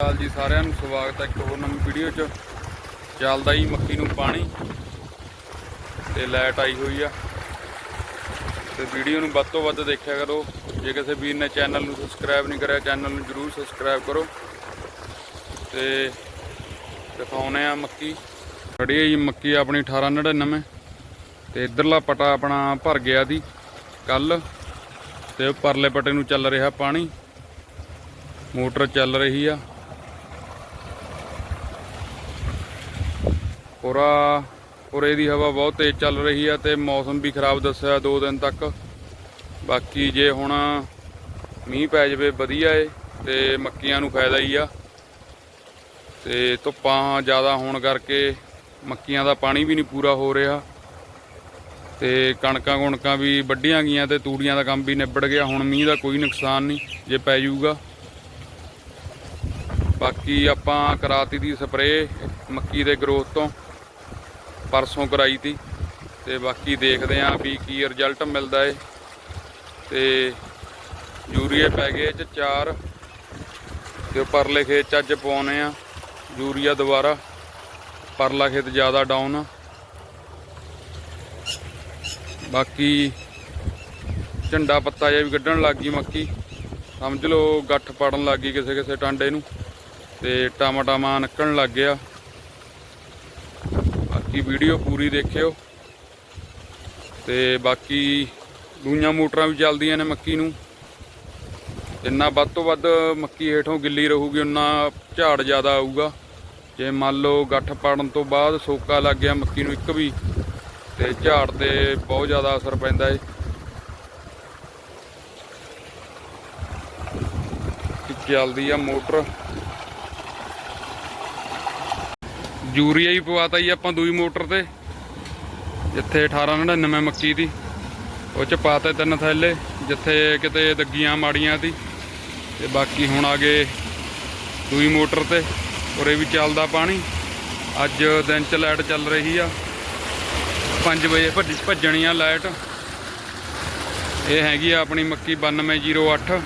ਹਾਲ ਜੀ ਸਾਰਿਆਂ ਨੂੰ, ਸਵਾਗਤ ਹੈ ਇੱਕ ਹੋਰ ਨਵੀਂ ਵੀਡੀਓ 'ਚ। ਚੱਲਦਾ ਹੀ ਮੱਕੀ ਨੂੰ ਪਾਣੀ, ਤੇ ਲਾਈਟ ਆਈ ਹੋਈ ਆ। ਤੇ ਵੀਡੀਓ ਨੂੰ ਵੱਧ ਤੋਂ ਵੱਧ ਦੇਖਿਆ ਕਰੋ। ਜੇ ਕਿਸੇ ਵੀਰ ਨੇ ਚੈਨਲ ਨੂੰ ਸਬਸਕ੍ਰਾਈਬ ਨਹੀਂ ਕਰਿਆ ਚੈਨਲ ਨੂੰ ਜਰੂਰ ਸਬਸਕ੍ਰਾਈਬ ਕਰੋ। ਤੇ ਦਿਖਾਉਨੇ ਆ ਮੱਕੀ। ਖੜੀ ਹੈ ਜੀ ਮੱਕੀ ਆਪਣੀ 1899 ਤੇ ਇਧਰਲਾ ਪਟਾ ਆਪਣਾ ਭਰ ਗਿਆ ਦੀ ਕੱਲ ਤੇ ਪਰਲੇ ਪਟੇ ਨੂੰ ਚੱਲ ਰਿਹਾ ਪਾਣੀ। ਮੋਟਰ ਚੱਲ ਰਹੀ ਆ। ਪੂਰਾ ਉਰੇ ਦੀ ਹਵਾ ਬਹੁਤ ਤੇਜ਼ ਚੱਲ ਰਹੀ ਆ ਤੇ ਮੌਸਮ ਵੀ ਖਰਾਬ ਦੱਸਿਆ ਦੋ ਦਿਨ ਤੱਕ। ਬਾਕੀ ਜੇ ਹੁਣ ਮੀਂਹ ਪੈ ਜਾਵੇ, ਵਧੀਆ ਏ ਤੇ ਮੱਕੀਆਂ ਨੂੰ ਫਾਇਦਾ ਹੀ ਆ। ਤੇ ਧੁੱਪਾਂ ਜ਼ਿਆਦਾ ਹੋਣ ਕਰਕੇ ਮੱਕੀਆਂ ਦਾ ਪਾਣੀ ਵੀ ਨਹੀਂ ਪੂਰਾ ਹੋ ਰਿਹਾ। ਤੇ ਕਣਕਾਂ ਕੁਣਕਾਂ ਵੀ ਵੱਢੀਆਂ ਗਈਆਂ ਤੇ ਤੂੜੀਆਂ ਦਾ ਕੰਮ ਵੀ ਨਿਬੜ ਗਿਆ। ਹੁਣ ਮੀਂਹ ਦਾ ਕੋਈ ਨੁਕਸਾਨ ਨਹੀਂ, ਜੇ ਪੈ ਜਾਊਗਾ। ਬਾਕੀ ਆਪਾਂ ਕਰਾਤੀ ਦੀ ਸਪਰੇਅ ਮੱਕੀ ਦੇ ਗਰੋਥ ਤੋਂ। ਪਰਸੋਂ ਕਰਾਈ ਤੀ ਤੇ ਬਾਕੀ ਦੇਖਦੇ ਆਂ ਵੀ ਕੀ ਰਿਜ਼ਲਟ ਮਿਲਦਾ ਏ। ਤੇ ਯੂਰੀਆ ਪੈ ਗਏ ਚ 4 ਤੇ ਪਰਲੇ ਖੇਤ ਚ ਅੱਜ ਪਾਉਨੇ ਆ ਯੂਰੀਆ ਦੁਬਾਰਾ। ਪਰਲਾ ਖੇਤ ਜ਼ਿਆਦਾ ਡਾਊਨ ਆ। ਬਾਕੀ ਝੰਡਾ ਪੱਤਾ ਜਿਹਾ ਵੀ ਕੱਢਣ ਲੱਗ ਗਈ ਮੱਕੀ। ਸਮਝ ਲਓ ਗੱਠ ਪੜਨ ਲੱਗ ਗਈ ਕਿਸੇ ਕਿਸੇ ਟਾਂਡੇ ਨੂੰ ਤੇ ਟਮਾਟਾਮਾ ਨਿਕਲਣ ਲੱਗ ਗਿਆ। ਬਾਕੀ ਵੀਡੀਓ ਪੂਰੀ ਦੇਖਿਓ। ਤੇ ਬਾਕੀ ਦੂਈਆਂ ਮੋਟਰਾਂ ਵੀ ਚੱਲਦੀਆਂ ਨੇ ਮੱਕੀ ਨੂੰ। ਜਿੰਨਾ ਵੱਧ ਤੋਂ ਵੱਧ ਮੱਕੀ ਹੇਠੋਂ ਗਿੱਲੀ ਰਹੂਗੀ ਉਨਾ ਝਾੜ ਜ਼ਿਆਦਾ ਆਊਗਾ। ਜੇ ਮੰਨ ਲਓ ਗੱਠ ਪਾੜਨ ਤੋਂ ਬਾਅਦ ਸੋਕਾ ਲੱਗ ਗਿਆ ਮੱਕੀ ਨੂੰ ਇੱਕ ਵੀ, ਤੇ ਝਾੜ ਤੇ ਬਹੁਤ ਜ਼ਿਆਦਾ ਅਸਰ ਪੈਂਦਾ ਏ। ਚੱਲਦੀ ਆ ਮੋਟਰ। ਯੂਰੀਆ ਹੀ ਪਵਾਤਾ ਜੀ ਆਪਾਂ ਦੂਈ ਮੋਟਰ ਤੇ। ਜਿੱਥੇ 1899 ਮੱਕੀ ਦੀ, ਉਹ ਚ ਪਾਤੇ ਤਿੰਨ ਥੈਲੇ, ਜਿੱਥੇ ਕਿਤੇ ਦੱਗੀਆਂ ਮਾੜੀਆਂ ਸੀ। ਤੇ ਬਾਕੀ ਹੁਣ ਆ ਗਏ ਦੂਈ ਮੋਟਰ ਤੇ ਉਰੇ ਵੀ ਚੱਲਦਾ ਪਾਣੀ। ਅੱਜ ਦਿਨ ਚ ਲਾਈਟ ਚੱਲ ਰਹੀ ਆ। 5 ਵਜੇ ਭੱਜ, ਭੱਜਣੀ ਆ ਲਾਈਟ। ਇਹ ਹੈਗੀ ਆ ਆਪਣੀ ਮੱਕੀ 9208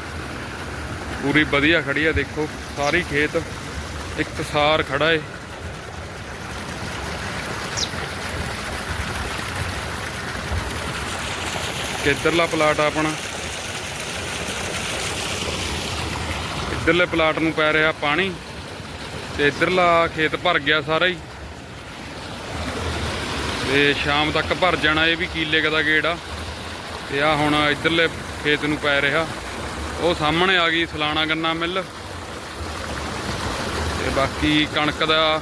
ਪੂਰੀ ਵਧੀਆ ਖੜੀ ਆ ਦੇਖੋ, ਸਾਰੀ ਖੇਤ ਇਕਤਸਾਰ ਖੜਾ ਏ। ਇੱਧਰਲਾ ਪਲਾਟ ਆ ਆਪਣਾ। ਇੱਧਰਲੇ ਪਲਾਟ ਨੂੰ ਪੈ ਰਿਹਾ ਪਾਣੀ ਤੇ ਇੱਧਰਲਾ ਖੇਤ ਭਰ ਗਿਆ ਸਾਰਾ ਹੀ। ਤੇ ਸ਼ਾਮ ਤੱਕ ਭਰ ਜਾਣਾ ਇਹ ਵੀ ਕੀਲੇ ਕੁ ਦਾ ਗੇੜ। ਆ ਤੇ ਆ ਹੁਣ ਇੱਧਰਲੇ ਖੇਤ ਨੂੰ ਪੈ ਰਿਹਾ। ਉਹ ਸਾਹਮਣੇ ਆ ਗਈ ਸਲਾਣਾ ਗੰਨਾ ਮਿੱਲ। ਤੇ ਬਾਕੀ ਕਣਕ ਦਾ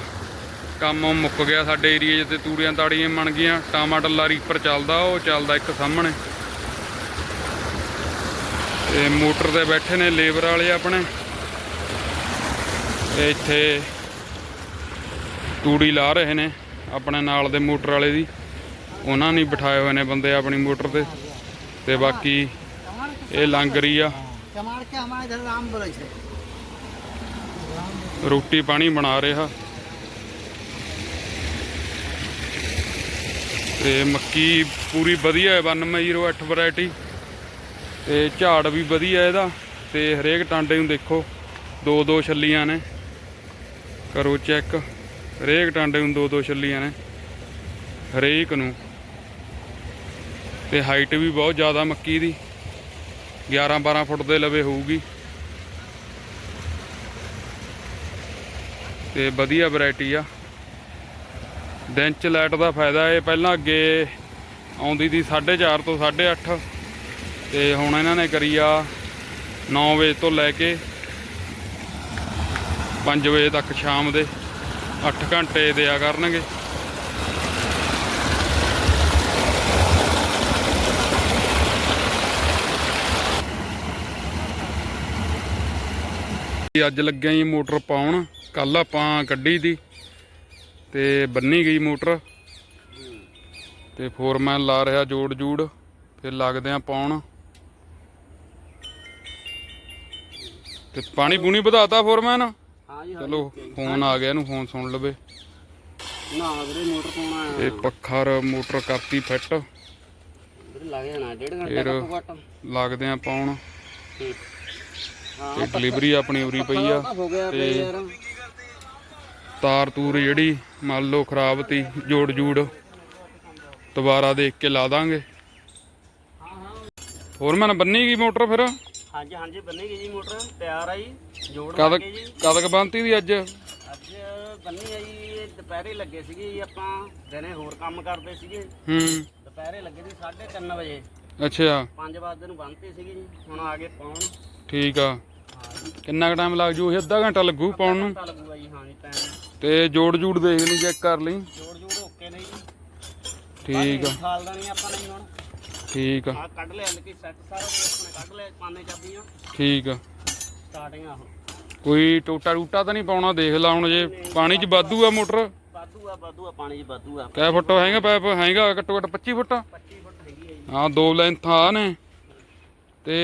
ਕੰਮ ਮੁੱਕ ਗਿਆ ਸਾਡੇ ਏਰੀਏ 'ਚ ਤੇ ਤੂੜੀਆਂ ਤਾੜੀਆਂ ਬਣ ਗਈਆਂ। ਟਮਾਟਰ ਲਾ ਰੀਪਰ ਚੱਲਦਾ, ਉਹ ਚੱਲਦਾ ਇੱਕ ਸਾਹਮਣੇ। ਤੇ ਮੋਟਰ ਤੇ ਬੈਠੇ ਨੇ ਲੇਬਰ ਵਾਲੇ ਆਪਣੇ। ਤੇ ਇੱਥੇ ਤੂੜੀ ਲਾ ਰਹੇ ਨੇ ਆਪਣੇ ਨਾਲ ਦੇ ਮੋਟਰ ਵਾਲੇ ਦੀ। ਉਹਨਾਂ ਨੇ ਬਿਠਾਏ ਹੋਏ ਨੇ ਬੰਦੇ ਆਪਣੀ ਮੋਟਰ ਤੇ। ਤੇ ਬਾਕੀ ਇਹ ਲੰਗਰੀ ਆ। ਰੋਟੀ ਪਾਣੀ ਬਣਾ ਰਿਹਾ। ਤੇ ਮੱਕੀ ਪੂਰੀ ਵਧੀਆ ਹੈ 9108 ਵੈਰਾਈਟੀ ਤੇ ਝਾੜ ਵੀ ਵਧੀਆ ਇਹਦਾ ਤੇ ਹਰੇਕ ਟਾਂਡੇ ਨੂੰ ਦੇਖੋ, ਦੋ ਦੋ ਛੱਲੀਆਂ ਨੇ। ਕਰੋ ਚੈੱਕ, ਹਰੇਕ ਟਾਂਡੇ ਨੂੰ ਦੋ ਦੋ ਛੱਲੀਆਂ ਨੇ, ਹਰੇਕ ਨੂੰ। ਤੇ ਹਾਈਟ ਵੀ ਬਹੁਤ ਜ਼ਿਆਦਾ ਮੱਕੀ ਦੀ 11 12 ਫੁੱਟ ਦੇ ਲਵੇ ਹੋਊਗੀ। ਤੇ ਵਧੀਆ ਵੈਰਾਈਟੀ ਆ। ਦਿਨ ਲਾਈਟ ਦਾ ਫਾਇਦਾ ਇਹ ਪਹਿਲਾਂ ਅੱਗੇ ਆਉਂਦੀ ਦੀ 4:30 ਤੋਂ 8:30 ਤੇ ਹੁਣ ਇਹਨਾਂ ਨੇ ਕਰੀ ਆ 9 ਵਜੇ ਤੋਂ ਲੈ ਕੇ 5 ਵਜੇ ਤੱਕ ਸ਼ਾਮ ਦੇ 8 ਘੰਟੇ ਦਿਆ ਕਰਨਗੇ। ਅੱਜ ਲੱਗਿਆ ਜੀ ਮੋਟਰ ਪਾਉਣ ਕੱਲ ਆਪਾਂ ਕੱਢੀ ਦੀ ਤੇ ਬੰਨੀ ਗਈ ਮੋਟਰ। ਤੇ ਫੋਰਮੈਨ ਲਾ ਰਿਹਾ ਜੋੜ ਜੂੜ ਫਿਰ ਲੱਗਦੇ ਆ ਪਾਉਣ। ਤੇ ਪਾਣੀ ਪੂਣੀ ਵਧਾਤਾ ਫੋਰਮੈਨ? ਹਾਂ ਜੀ ਚਲੋ ਫੋਨ ਆ ਗਿਆ ਇਹਨੂੰ ਫੋਨ ਸੁਣ ਲਵੇ। ਨਾ ਵੀਰੇ ਮੋਟਰ ਪਾਉਣਾ ਆ। ਇਹ ਪੱਖਰ ਮੋਟਰ ਕਰਤੀ ਫਿੱਟ। ਵੀਰੇ ਲੱਗ ਜਾਣਾ ਡੇਢ ਘੰਟਾ ਘੱਟੋ ਘੱਟ। ਲੱਗਦੇ ਆ ਪਾਉਣ ਤੇ ਡਿਲੀਵਰੀ ਆਪਣੀ ਉਰੀ ਪਈ ਆ। ਤੇ ਤਾਰ ਤੂਰ ਜਿਹੜੀ ਮੰਨ ਲਓ ਖਰਾਬ ਤੀ ਜੋੜ ਜੂੜ ਦੁਬਾਰਾ ਦੇਖ ਕੇ ਲਾ ਦਾਂਗੇ। ਹੋਰ ਮੈਂ ਬੰਨੀ ਗਈ ਮੋਟਰ ਫਿਰ? ਹਾਂਜੀ ਹਾਂਜੀ ਬੰਨੇਗੀ ਜੀ ਮੋਟਰ। ਤਿਆਰ ਆ ਜੀ ਜੋੜ ਕਦ ਲੱਗੇ ਜੀ। ਕਦ ਕ ਬੰਨਤੀ ਦੀ ਅੱਜ? ਅੱਜ ਬੰਨੀ ਆ ਜੀ ਇਹ ਦੁਪਹਿਰੇ ਲੱਗੇ ਸੀਗੇ ਜੀ ਆਪਾਂ ਦਿਨੇ ਹੋਰ ਕੰਮ ਕਰਦੇ ਸੀਗੇ। ਹੂੰ। ਦੁਪਹਿਰੇ ਲੱਗੇ ਸੀ 3:30 ਵਜੇ। ਅੱਛਾ। 5 ਵਜੇ ਨੂੰ ਬੰਨਤੀ ਸੀਗੀ ਜੀ ਹੁਣ ਆ ਗਏ ਪਾਉਣ। ਠੀਕ ਆ। ਕਿੰਨਾ ਕੁ ਟਾਈਮ ਲੱਗ ਜੂ? ਇਹ ਅੱਧਾ ਘੰਟਾ ਲੱਗੂ ਪਾਉਣ ਨੂੰ? ਘੰਟਾ ਲੱਗੂਗਾ ਜੀ ਹਾਂ ਜੀ ਟਾਈਮ ਤੇ ਜੋੜ ਜੂੜ ਦੇਖ ਲਈ ਚੈੱਕ ਕਰ ਲਈ। ਜੋੜ ਜੋੜ ਓਕੇ ਨਹੀਂ ਜੀ। ਠੀਕ ਆ। ਖਾਲ ਦੇਣੀ ਆਪਾਂ ਨੇ ਹੁਣ। ਠੀਕ ਆ। ਆ ਕੱਢ ਲਿਆ ਕਿ ਸੈੱਟ ਸਾਰਾ ਆਪਣੇ ਕੱਢ ਲਿਆ ਪਾਣੇ ਚਾਬੀਆਂ। ਠੀਕ ਆ। ਸਟਾਰਟਿੰਗ ਆ ਕੋਈ ਟੋਟਾ ਟੂਟਾ ਤਾਂ ਨਹੀਂ ਪਾਉਣਾ ਦੇਖ ਲਾ ਹੁਣ ਜੇ ਪਾਣੀ 'ਚ ਵਾਧੂ ਆ ਮੋਟਰ। ਵਾਧੂ ਆ ਵਾਧੂ ਆ ਪਾਣੀ 'ਚ ਵਾਧੂ ਆ। ਕੈ ਫੁੱਟ ਹੈਗਾ? ਪੈਪ ਹੈਗਾ ਘੱਟੋ ਘੱਟ 25 ਫੁੱਟ। 25 ਫੁੱਟ ਹੈਗੀ ਹੈ ਜੀ। ਹਾਂ ਦੋ ਲੈਂਥਾਂ ਆ ਨੇ। ਤੇ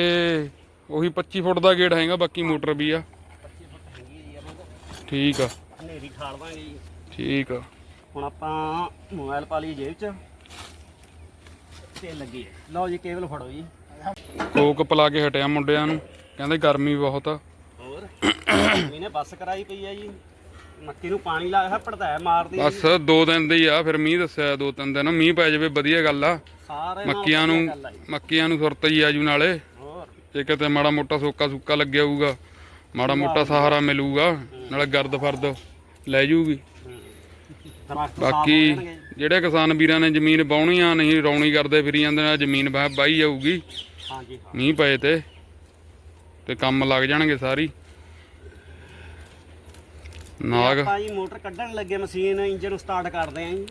ਉਹੀ 25 ਫੁੱਟ ਦਾ ਗੇੜ ਹੈਗਾ ਬਾਕੀ ਮੋਟਰ ਵੀ ਆ। 25 ਫੁੱਟ ਹੈਗੀ ਹੈ ਜੀ ਆਪਾਂ। ਠੀਕ ਆ। ਹਨੇਰੀ ਖਾਲ ਦਾਂਗੇ ਜੀ। ਠੀਕ ਆ। ਹੁਣ ਆਪਾਂ ਮੋਬਾਈਲ ਪਾ ਲਈ ਜੇਬ 'ਚ। ਤੇ ਲੱਗੀ। ਹੈ। ਲਓ ਜੀ ਕੇਬਲ ਫੜੋ ਜੀ। ਕੋਕ ਪਲਾ ਕੇ ਹਟਿਆ ਮੁੰਡਿਆਂ ਨੂੰ। ਕਹਿੰਦੇ ਗਰਮੀ ਬਹੁਤ ਆ। ਹੋਰ? ਇਹਨੇ ਬੱਸ ਕਰਾਈ ਪਈ ਆ ਜੀ। ਮੱਕੀ ਨੂੰ ਪਾਣੀ ਲਾਇਆ ਹੈ ਪੜਦਾ ਮਾਰਦੀ। ਆ ਜੀ। ਬਸ ਦੋ ਦਿਨ ਦੇ ਹੀ ਆ ਫਿਰ ਮੀਂਹ ਦੱਸਿਆ ਦੋ ਤਿੰਨ ਦਿਨ। ਮੀਂਹ ਪੈ ਜਾਵੇ ਵਧੀਆ ਗੱਲ ਆ। ਨਾਲੋਂ ਮੱਕੀਆਂ ਨੂੰ ਆ ਜੀ। ਮੱਕੀਆਂ ਨੂੰ ਸੁਰਤ ਹੀ ਆਜੂ ਨਾਲੇ। ਹੋਰ? ਜੇ ਕਿਤੇ ਮਾੜਾ ਮੋਟਾ ਸੋਕਾ ਸੁੱਕਾ ਲੱਗਿਆ ਹੋਊਗਾ। ਮਾੜਾ ਮੋਟਾ ਸਹਾਰਾ ਮਿਲੂਗਾ। ਨਾਲੇ ਗਰਦ ਫਰਦ ਲੈ ਜੂਗੀ। ਬਾਕੀ। ਜਿਹੜੇ ਕਿਸਾਨ ਵੀਰਾਂ ਨੇ ਜ਼ਮੀਨ ਬਾਉਣੀਆਂ ਨਹੀਂ ਰੌਣੀ ਕਰਦੇ ਫਿਰੀ ਜਾਂਦੇ ਨੇ ਜ਼ਮੀਨ ਬਾਈ ਜਾਊਗੀ। ਹਾਂਜੀ ਮੀਂਹ ਪਏ ਤੇ ਤੇ ਕੰਮ ਲੱਗ ਜਾਣਗੇ ਸਾਰੀ ਨਾਗ। ਆਪਾਂ ਜੀ ਮੋਟਰ ਕੱਢਣ ਲੱਗੇ ਮਸ਼ੀਨ ਇੰਜਨ ਸਟਾਰਟ ਕਰਦੇ ਆਂ ਜੀ।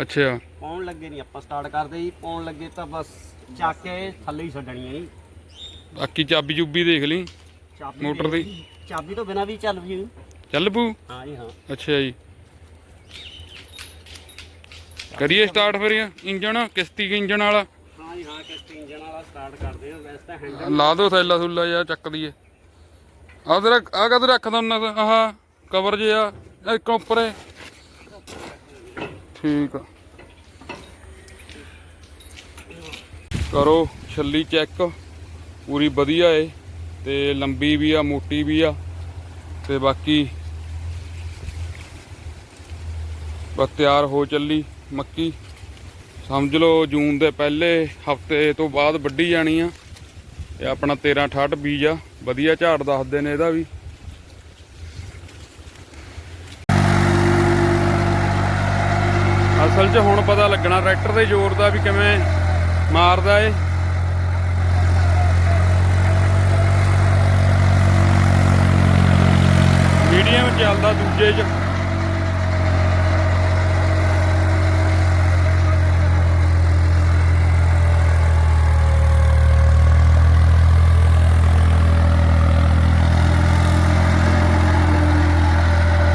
ਅੱਛਾ। ਪਾਉਣ ਲੱਗੇ ਨਹੀਂ ਆਪਾਂ ਸਟਾਰਟ ਕਰਦੇ ਜੀ। ਪਾਉਣ ਲੱਗੇ ਤਾਂ ਬਸ ਚੱਕ ਕੇ ਥੱਲੇ ਹੀ ਛੱਡਣੀ ਹੈ ਜੀ। ਬਾਕੀ ਚਾਬੀ ਚੁੱਬੀ ਦੇਖ ਲਈ। ਚਾਬੀ ਮੋਟਰ ਦੀ? ਚਾਬੀ ਤੋਂ ਬਿਨਾ ਵੀ ਚੱਲ ਵੀ ਚੱਲ ਪੂ ਹਾਂ ਜੀ ਹਾਂ। ਅੱਛਾ ਜੀ। ਕਰੀਏ ਸਟਾਰਟ ਫਿਰ ਇੰਜਣ ਕਿਸ਼ਤੀ ਇੰਜਣ ਵਾਲਾ? ਹਾਂ ਜੀ ਹਾਂ ਕਿਸ਼ਤੀ ਇੰਜਨ ਵਾਲਾ ਸਟਾਰਟ ਕਰਦੇ ਹਾਂ ਵੈਸੇ ਤਾਂ ਹੈਂਡਲ ਲਾ ਦੋ ਥੈਲਾ ਥੁੱਲਾ ਜਾਂ ਚੱਕ ਦਈਏ। ਆ ਤੇਰਾ ਆ ਕਦ ਰੱਖਦਾ ਹੁੰਦਾ? ਆਹ ਕਵਰ ਜਿਆ ਇੱਕ ਉੱਪਰ ਏ ਠੀਕ ਆ। ਕਰੋ ਛੱਲੀ ਚੈੱਕ ਪੂਰੀ ਵਧੀਆ ਏ ਤੇ ਲੰਬੀ ਵੀ ਆ ਮੋਟੀ ਵੀ ਆ ਤੇ ਬਾਕੀ ਬਸ ਤਿਆਰ ਹੋ ਚੱਲੀ। ਮੱਕੀ। ਸਮਝ ਲਓ ਜੂਨ ਦੇ ਪਹਿਲੇ ਹਫ਼ਤੇ ਤੋਂ ਬਾਅਦ ਵੱਢੀ ਜਾਣੀ ਆ। ਇਹ ਆਪਣਾ 13 68 ਬੀਜ ਆ। ਵਧੀਆ ਝਾੜ ਦੱਸਦੇ ਨੇ ਇਹਦਾ ਵੀ। ਅਸਲ 'ਚ ਹੁਣ ਪਤਾ ਲੱਗਣਾ ਟਰੈਕਟਰ ਦੇ ਜ਼ੋਰ ਦਾ ਵੀ ਕਿਵੇਂ ਮਾਰਦਾ ਏ। ਮੀਡੀਅਮ ਚੱਲਦਾ ਦੂਜੇ 'ਚ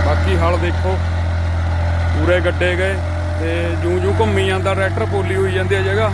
ਬਾਕੀ ਹਲ ਦੇਖੋ ਪੂਰੇ ਗੱਡੇ ਗਏ ਤੇ ਜੂ ਜੂ ਘੁੰਮੀ ਜਾਂਦਾ ਟਰੈਕਟਰ ਪੋਲੀ ਹੋਈ ਜਾਂਦੀ ਹੈ ਜਗ੍ਹਾ।